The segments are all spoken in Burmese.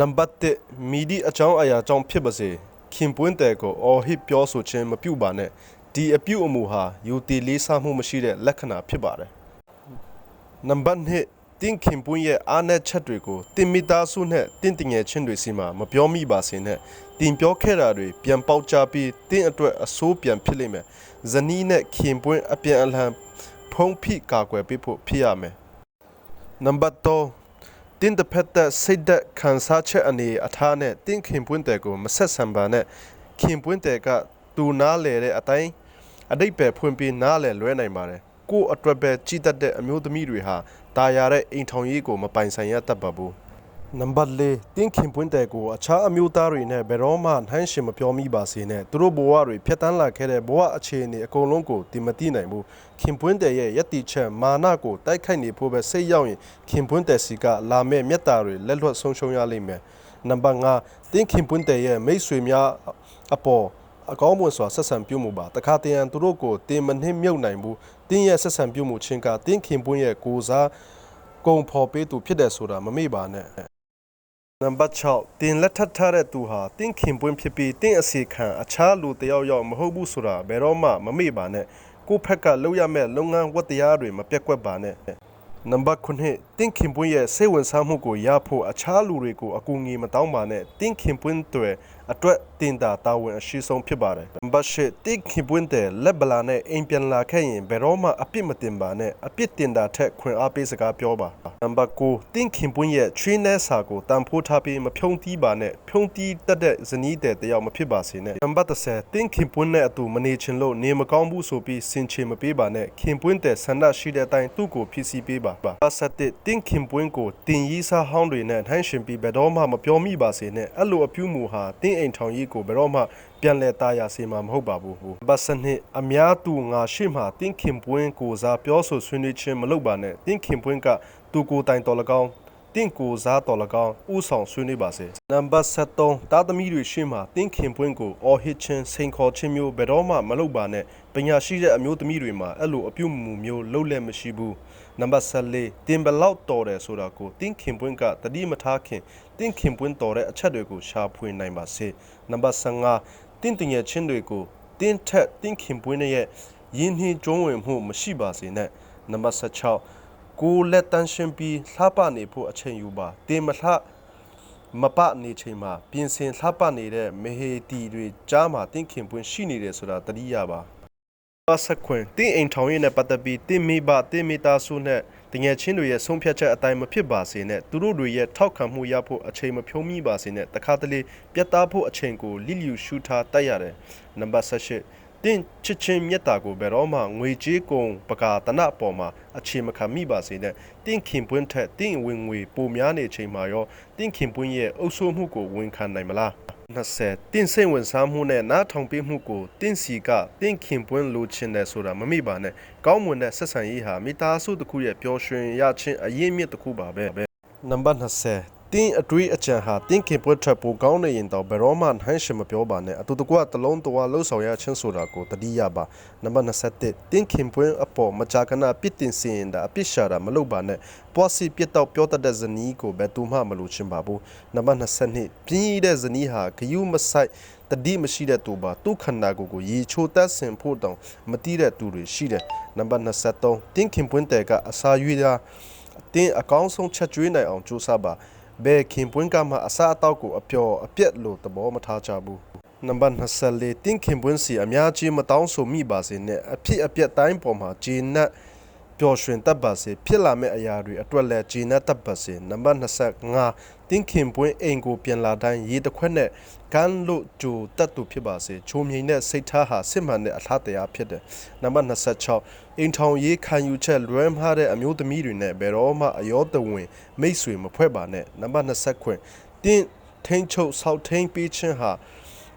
နံပါတ်1မီဒီအကြောင်းအရာကြောင့်ဖြစ်ပါစေခင်ပွန်းတဲ့ကိုအော်ဟစ်ပြောဆိုခြင်းမပြုပါနဲ့ဒီအပြုအမူဟာယူတီလေးစားမှုမရှိတဲ့လက္ခဏာဖြစ်ပါတယ်နံပါတ်2တင်းခင်ပွန်းရဲ့အားနည်းချက်တွေကိုတင်မိသားစုနဲ့တင့်တငယ်ချင်းတွေစီမှာမပြောမိပါစေနဲ့တင်ပြောခဲ့တာတွေပြန်ပေါက်ကြပြီးတင်းအတွက်အဆိုးပြန်ဖြစ်လိမ့်မယ်ဇနီးနဲ့ခင်ပွန်းအပြန်အလှန်ဖုံးဖိကာကွယ်ပေးဖို့ဖြစ်ရမယ်နံပါတ်3 တင်းတစ်ဖက်သက်စိတ်သက်ခံစားချက်အနေအထားနဲ့တင်းခင်ပွင့်တဲ့ကိုမဆက်ဆံပါနဲ့ခင်ပွင့်တဲ့ကသူနားလေတဲ့အတိုင်းအတိတ်ပဲဖွင့်ပြီးနားလေလွဲနိုင်ပါတယ်ကိုယ့်အတွက်ပဲကြီးတတ်တဲ့အမျိုးသမီးတွေဟာတာယာတဲ့အိမ်ထောင်ရေးကိုမပိုင်ဆိုင်ရတတ်ပါဘူး နံပါတ်၄တင်းခင်ပွင့်တဲ့ကိုအခြားအမျိုးသားတွေနဲ့ဘယ်တော့မှနှိုင်းရှင်မပြောမိပါစေနဲ့သူတို့ဘဝတွေဖြတ်တန်းလာခဲ့တဲ့ဘဝအခြေအနေအကုန်လုံးကိုတင်မသိနိုင်ဘူးခင်ပွင့်တဲ့ရဲ့ယက်တီချက်မာနကိုတိုက်ခိုက်နေဖို့ပဲစိတ်ရောက်ရင်ခင်ပွင့်တဲ့စီကလာမဲ့မြတ်တာတွေလက်လွတ်ဆုံးရှုံးရလိမ့်မယ်နံပါတ်5တင်းခင်ပွင့်တဲ့ရဲ့မိတ်ဆွေများအပေါ်အကောင်းမွန်စွာဆက်ဆံပြုမှုပါတခါတရံသူတို့ကိုတင်မနှိမ့်မြုပ်နိုင်ဘူးတင်းရဲ့ဆက်ဆံပြုမှုချင်းကတင်းခင်ပွင့်ရဲ့ကိုစားကုံဖော်ပေးသူဖြစ်တယ်ဆိုတာမမေ့ပါနဲ့ နံပါတ်6တင်လက်ထပ်ထားတဲ့သူဟာတင့်ခင်ပွင့်ဖြစ်ပြီးတင့်အစီခံအခြားလူတယောက်ယောက်မဟုတ်ဘူးဆိုတာဘယ်တော့မှမမေ့ပါနဲ့ကိုယ့်ဖက်ကလုပ်ရမယ့်လုပ်ငန်းဝတ္တရားတွေမပြတ်ကွက်ပါနဲ့နံပါတ်9တင့်ခင်ပွင့်ရဲ့စိတ်ဝင်စားမှုကိုရဖို့အခြားလူတွေကိုအကူအညီမတောင်းပါနဲ့တင့်ခင်ပွင့်တွေအတွက်တင်တာတာဝန်အရှိဆုံးဖြစ်ပါတယ်နံပါတ်10တင့်ခင်ပွင့်တဲ့လက်ဗလာနဲ့အိမ်ပြန်လာခဲ့ရင်ဘယ်တော့မှအပြစ်မတင်ပါနဲ့အပြစ်တင်တာထက်ခွင့်အားပေးစကားပြောပါနံပါတ်9တင့်ခင်ပွင့်ရဲ့ချွေးနှဲစာကိုတန်ဖိုးထားပြီးမဖြုံးတီးပါနဲ့ဖြုံးတီးတတ်တဲ့ဇနီးတဲ့တယောက်မဖြစ်ပါစေနဲ့နံပါတ်10တင့်ခင်ပွင့်နဲ့အတူမနေချင်လို့နေမကောင်းဘူးဆိုပြီးစင်ချေမပေးပါနဲ့ခင်ပွင့်တဲ့ဆန္ဒရှိတဲ့အတိုင်းသူ့ကိုဖြစ်စီပေးပါပါ7တင်းခင်ပွင့်ကိုတင်ရီးစားဟောင်းတွေနဲ့နှိုင်းရှင်ပြီးဘယ်တော့မှမပြောမိပါစေနဲ့အဲ့လိုအပြုမူဟာတင်းအိမ်ထောင်ကြီးကိုဘယ်တော့မှပြန်လဲတာယာစေမှာမဟုတ်ပါဘူးဘတ်စနစ်အများသူငါရှိမှတင်းခင်ပွင့်ကိုစားပြောဆိုဆွေးနွေးခြင်းမလုပ်ပါနဲ့တင်းခင်ပွင့်ကသူကိုယ်တိုင်တော်၎င်းတင့်ကိုစားတော်၎င်းဥဆောင်ဆွေးနွေးပါစေနံပါတ်73တာသမီတွေရှေ့မှာတင့်ခင်ပွင့်ကိုအော်ဟစ်ခြင်းစိန်ခေါ်ခြင်းမျိုးဘယ်တော့မှမလုပ်ပါနဲ့ပညာရှိတဲ့အမျိုးသမီးတွေမှာအဲ့လိုအပြုမူမျိုးလုပ်လက်မရှိဘူး နံပါတ်74တင်ဘလောက်တော်တယ်ဆိုတာကိုတင့်ခင်ပွင့်ကတတိမထားခင်တင့်ခင်ပွင့်တော်တဲ့အချက်တွေကိုရှာဖွေနိုင်ပါစေနံပါတ်75တင့်တငယ်ချင်းတွေကိုတင်းထက်တင့်ခင်ပွင့်ရဲ့ရင်းနှီးကြုံးဝင်မှုမရှိပါစေနဲ့နံပါတ်16ကိုယ်လက်တန်းရှင်းပြီးလှပနေဖို့အချိန်ယူပါတင်မလှမပနေချိန်မှာပြင်ဆင်လှပနေတဲ့မဟေတီတွေကြားမှာတင့်ခင်ပွင့်ရှိနေတယ်ဆိုတာသတိရပါ ပါစခွင်တင်းအိမ်ထောင်ရေးနဲ့ပတ်သက်ပြီးတင်းမိဘတင်းမိသားစုနဲ့တငယ်ချင်းတွေရဲ့ဆုံးဖြတ်ချက်အတိုင်းမဖြစ်ပါစေနဲ့သူတို့တွေရဲ့ထောက်ခံမှုရဖို့အချိန်မဖြုံးမိပါစေနဲ့တခါတလေပြတ်သားဖို့အချိန်ကိုလိလျူရှုထားတတ်ရတယ်နံပါတ်18တင်းချစ်ချင်းမြတ်တာကိုဘယ်တော့မှငွေကြေးကုန်ပကာတနအပေါ်မှာအခြေမခံမိပါစေနဲ့တင်းခင်ပွင့်ထက်တင်းဝင်ငွေပိုများနေချိန်မှာရောတင်းခင်ပွင့်ရဲ့အုပ်စိုးမှုကိုဝန်ခံနိုင်မလား20တင်းစိတ်ဝင်စားမှုနဲ့နားထောင်ပေးမှုကိုတင်းစီကတင်းခင်ပွင့်လိုချင်တယ်ဆိုတာမမိပါနဲ့ကောင်းမွန်တဲ့ဆက်ဆံရေးဟာမိသားစုတစ်ခုရဲ့ပျော်ရွှင်ရခြင်းအရင်းမြစ်တစ်ခုပါပဲနံပါတ်20 တင်းအတွေးအကြံဟာတင်းခင်ပွင့်ထက်ပိုကောင်းနေရင်တော့ဘယ်တော့မှနှိုင်းရှင်မပြောပါနဲ့အတူတကွတလုံးတဝါလှုပ်ဆောင်ရခြင်းဆိုတာကိုတတိယပါနံပါတ်21တင်းခင်ပွင့်အပေါ်မကြာခဏပြစ်တင်စင်ရင်ဒါအပြစ်ရှာတာမလုပ်ပါနဲ့ပွားစီပြစ်တော့ပြောတတ်တဲ့ဇနီးကိုဘယ်သူမှမလိုချင်ပါဘူးနံပါတ်22ပြင်းရတဲ့ဇနီးဟာဂယုမဆိုင်တတိမရှိတဲ့သူပါသူခန္ဓာကိုယ်ကိုရေချိုတက်ဆင်ဖို့တောင်မတိတဲ့သူတွေရှိတယ်နံပါတ်23တင်းခင်ပွင့်တဲ့ကအစာရွေးတာတင်းအကောင်းဆုံးချက်ကျွေးနိုင်အောင်ကြိုးစားပါ ဘယ်ခင်ပွင့်ကမှအစာအသောက်ကိုအပျော်အပြက်လို့သဘောမထားကြဘူးနံပါတ်24တင်းခင်ပွင့်စီအများကြီးမတောင်းဆိုမိပါစေနဲ့အဖြစ်အပျက်တိုင်းပေါ်မှာဂျင်းနတ် ပျော်ရွှင်တတ်ပါစေဖြစ်လာမယ့်အရာတွေအတွက်လည်းဂျင်းနတ်တတ်ပါစေနံပါတ်25တင်းခင်ပွင့်အိမ်ကိုပြန်လာတိုင်းရေတစ်ခွက်နဲ့ကန်းလို့ကြိုတတ်သူဖြစ်ပါစေချိုမြိန်တဲ့စိတ်ထားဟာစစ်မှန်တဲ့အလားတရားဖြစ်တယ်နံပါတ်26အိမ်ထောင်ရေးခံယူချက်လွဲမှားတဲ့အမျိုးသမီးတွေနဲ့ဘယ်တော့မှအယောတဝင်မိတ်ဆွေမဖွဲ့ပါနဲ့နံပါတ်20ခွင်တင်းထိန်ချုပ်ဆောက်ထိန်ပေးခြင်းဟာ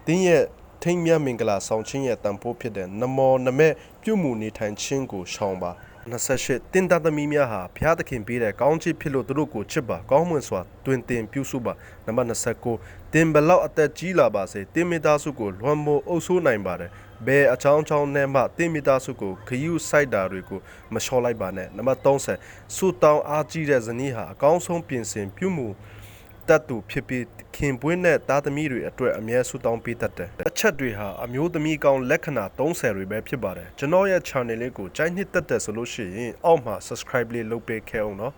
တင်းရဲ့ထိန်မြတ်မင်္ဂလာဆောင်ခြင်းရဲ့တန်ဖိုးဖြစ်တဲ့နမောနမဲ့ပြုမှုနေထိုင်ခြင်းကိုရှောင်ပါ 28တင်တသမီးများဟာဘုရားသခင်ပေးတဲ့ကောင်းချီးဖြစ်လို့သူတို့ကိုချစ်ပါကောင်းမွန်စွာတွင်တင်ပြုစုပါနံပါတ်29တင်ဘလောက်အသက်ကြီးလာပါစေတင်မိသားစုကိုလွှမ်းမိုးအုပ်ဆိုးနိုင်ပါတယ်ဘယ်အချောင်းချောင်းနဲ့မှတင်မိသားစုကိုခယူးဆိုင်တာတွေကိုမလျှော်လိုက်ပါနဲ့နံပါတ်30စူတောင်းအားကြီးတဲ့ဇနီးဟာအကောင်းဆုံးပြင်ဆင်ပြုမှု တတ်သူဖြစ်ပြီးခင်ပွန်းနဲ့သားသမီးတွေအတွက်အမြဲဆုတောင်းပေးတတ်တယ်အချက်တွေဟာအမျိုးသမီးကောင်းလက္ခဏာ30တွေပဲဖြစ်ပါတယ်ကျွန်တော်ရဲ့ channel လေးကိုကြိုက်နှစ်သက်တယ်ဆိုလို့ရှိရင်အောက်မှာ subscribe လေးလုပ်ပေးခဲ့အောင်နော်